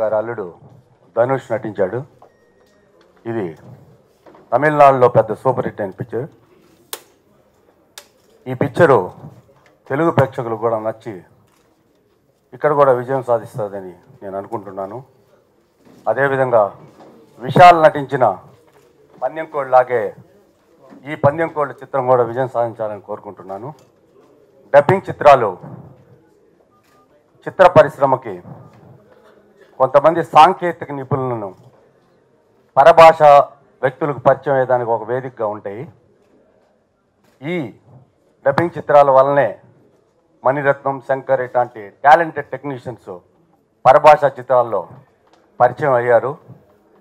గారి అల్లుడు ధనుష్ నటించాడు. ఇది తమిళనాడులో పెద్ద సూపర్ హిట్ అయిన పిక్చర్ ఈ పిక్చరు తెలుగు ప్రేక్షకులకు కూడా నచ్చి ఇక్కడ కూడా విజయం సాధిస్తుందని నేను అనుకుంటున్నాను. అదేవిధంగా విశాల్ నటించిన పందెం లాగే ఈ పందెం కోళ్ళు చిత్రం కూడా విజయం సాధించాలని కోరుకుంటున్నాను. డబ్బింగ్ చిత్రాలు చిత్ర పరిశ్రమకి కొంతమంది సాంకేతిక నిపుణులను పరభాష వ్యక్తులకు పరిచయం అయ్యేదానికి ఒక వేదికగా ఉంటాయి. ఈ డబ్బింగ్ చిత్రాల వల్లనే మణిరత్నం శంకర్ ఇట్లాంటి టాలెంటెడ్ టెక్నీషియన్స్ పరభాషా చిత్రాల్లో పరిచయం అయ్యారు.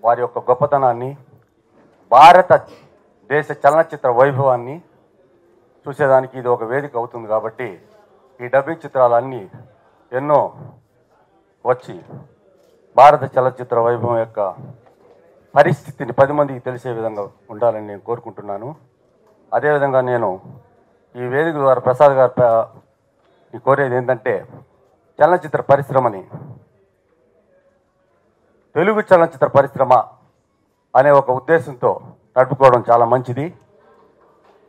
వారి యొక్క గొప్పతనాన్ని భారత దేశ చలనచిత్ర వైభవాన్ని చూసేదానికి ఇది ఒక వేదిక అవుతుంది కాబట్టి ఈ డబ్బింగ్ చిత్రాలన్నీ ఎన్నో వచ్చి భారత చలనచిత్ర వైభవం యొక్క పరిస్థితిని పది మందికి తెలిసే విధంగా ఉండాలని నేను కోరుకుంటున్నాను. అదేవిధంగా నేను ఈ వేదిక ద్వారా ప్రసాద్ గారు కోరేది ఏంటంటే చలనచిత్ర పరిశ్రమని తెలుగు చలనచిత్ర పరిశ్రమ అనే ఒక ఉద్దేశంతో నడుపుకోవడం చాలా మంచిది.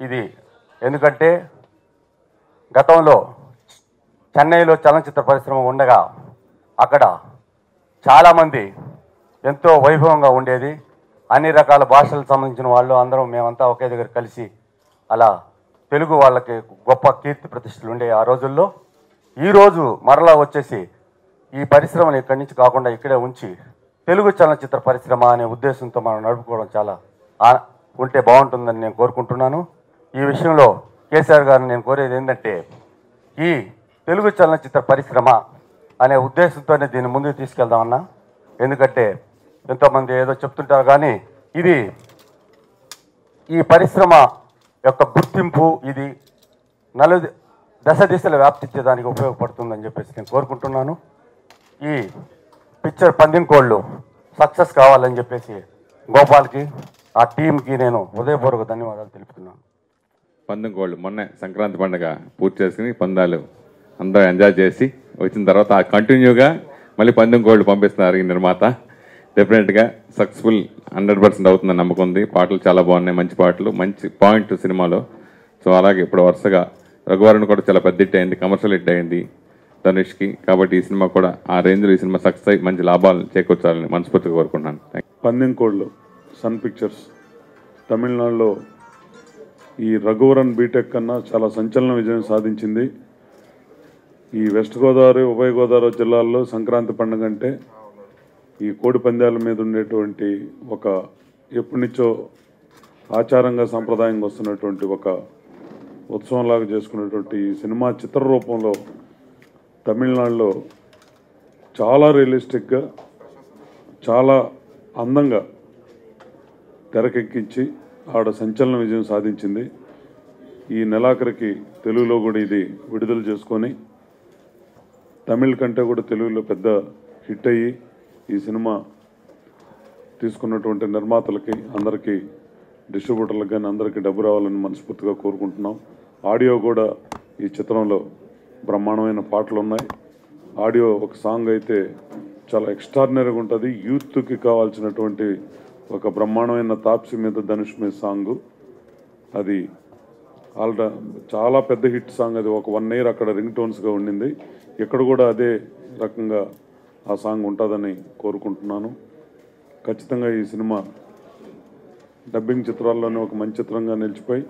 ఇది ఎందుకంటే గతంలో చెన్నైలో చలనచిత్ర పరిశ్రమ ఉండగా అక్కడ చాలామంది ఎంతో వైభవంగా ఉండేది. అన్ని రకాల భాషలకు సంబంధించిన వాళ్ళు అందరం మేమంతా ఒకే దగ్గర కలిసి అలా తెలుగు వాళ్ళకి గొప్ప కీర్తి ప్రతిష్టలు ఉండే ఆ రోజుల్లో. ఈరోజు మరలా వచ్చేసి ఈ పరిశ్రమను ఇక్కడి నుంచి కాకుండా ఇక్కడే ఉంచి తెలుగు చలనచిత్ర పరిశ్రమ అనే ఉద్దేశంతో మనం నడుపుకోవడం చాలా ఉంటే బాగుంటుందని నేను కోరుకుంటున్నాను. ఈ విషయంలో కేసీఆర్ గారిని నేను కోరేది ఏంటంటే ఈ తెలుగు చలనచిత్ర పరిశ్రమ అనే ఉద్దేశంతోనే దీన్ని ముందుకు తీసుకెళ్దామన్నా ఎందుకంటే ఎంతోమంది ఏదో చెప్తుంటారు కానీ ఇది ఈ పరిశ్రమ యొక్క గుర్తింపు ఇది నలు దశ దిశలు వ్యాప్తించేదానికి ఉపయోగపడుతుందని చెప్పేసి నేను కోరుకుంటున్నాను. ఈ పిక్చర్ పందెం కోళ్ళు సక్సెస్ కావాలని చెప్పేసి గోపాల్కి ఆ టీంకి నేను హృదయపూర్వక ధన్యవాదాలు తెలుపుతున్నాను. పందెం కోళ్ళు మొన్నే సంక్రాంతి పండుగ పూర్తి చేసుకుని పందాలు అందరం ఎంజాయ్ చేసి వచ్చిన తర్వాత ఆ కంటిన్యూగా మళ్ళీ పందెం కోళ్ళు పంపిస్తున్నారు ఈ నిర్మాత. డెఫినెట్గా సక్సెస్ఫుల్ హండ్రెడ్ పర్సెంట్ అవుతుందని నమ్మకం ఉంది. పాటలు చాలా బాగున్నాయి మంచి పాటలు మంచి పాయింట్ సినిమాలో. సో అలాగే ఇప్పుడు వరుసగా రఘువరన్ కూడా చాలా పెద్ద హిట్ అయింది కమర్షియల్ హిట్ అయింది ధనుష్కి. కాబట్టి ఈ సినిమా కూడా ఆ రేంజ్లో ఈ సినిమా సక్సెస్ అయ్యి మంచి లాభాలు చేకూర్చాలని మనస్ఫూర్తిగా కోరుకుంటున్నాను. పందెం కోళ్ళు సన్ పిక్చర్స్ తమిళనాడులో ఈ రఘువరన్ బీటెక్ కన్నా చాలా సంచలన విజయం సాధించింది. ఈ వెస్ట్ గోదావరి ఉభయ గోదావరి జిల్లాల్లో సంక్రాంతి పండుగ అంటే ఈ కోడి పందాల మీద ఉండేటువంటి ఒక ఎప్పటి నుంచో ఆచారంగా సంప్రదాయంగా వస్తున్నటువంటి ఒక ఉత్సవంలాగా చేసుకునేటువంటి ఈ సినిమా చిత్ర రూపంలో తమిళనాడులో చాలా రియలిస్టిక్గా చాలా అందంగా తెరకెక్కించి ఆడ సంచలన విజయం సాధించింది. ఈ నెలాఖరికి తెలుగులో కూడా ఇది విడుదల చేసుకొని తమిళ్ కంటే కూడా తెలుగులో పెద్ద హిట్ అయ్యి ఈ సినిమా తీసుకున్నటువంటి నిర్మాతలకి అందరికీ డిస్ట్రిబ్యూటర్లకు కానీ అందరికీ డబ్బు రావాలని మనస్ఫూర్తిగా కోరుకుంటున్నాం. ఆడియో కూడా ఈ చిత్రంలో బ్రహ్మాండమైన పాటలు ఉన్నాయి. ఆడియో ఒక సాంగ్ అయితే చాలా ఎక్స్ట్రాడినరీగా ఉంటుంది. యూత్కి కావాల్సినటువంటి ఒక బ్రహ్మాండమైన తాప్సి మీద ధనుష్ మీద సాంగ్. అది ఆల్రెడీ చాలా పెద్ద హిట్ సాంగ్ అది. ఒక వన్ ఇయర్ అక్కడ రింగ్ టోన్స్గా ఉండింది. ఇక్కడ కూడా అదే రకంగా ఆ సాంగ్ ఉంటుందని కోరుకుంటున్నాను. ఖచ్చితంగా ఈ సినిమా డబ్బింగ్ చిత్రాల్లోనే ఒక మంచి చిత్రంగా నిలిచిపోయి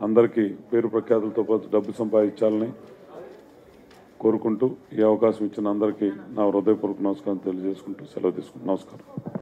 అందరికీ పేరు ప్రఖ్యాతులతో పాటు డబ్బు సంపాదించాలని కోరుకుంటూ ఈ అవకాశం ఇచ్చిన అందరికీ నా హృదయపూర్వక నమస్కారం తెలియజేసుకుంటూ సెలవు తీసుకుంటూ నమస్కారం.